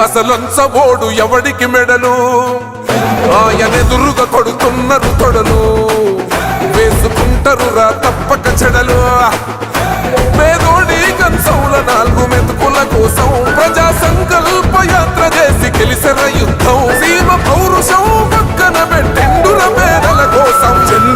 అసలంచబోడు ఎవడికి మెడలు? ఆయనెదురుగా కొడుతున్నారు తొడలు. వేసుకుంటారు రా తప్పక చెడలు. పేదోడి కంచౌల నాలుగు మెతుకు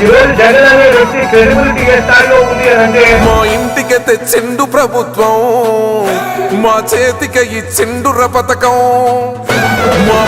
ఈరోజు జగన్ అనే వ్యక్తి క్రెడిబిలిటీ ఏ స్థాయిలో ఉంది అంటే మా ఇంటికి తెచ్చిండు ప్రభుత్వం మా చేతికి ఇచ్చిండుర పథకం మా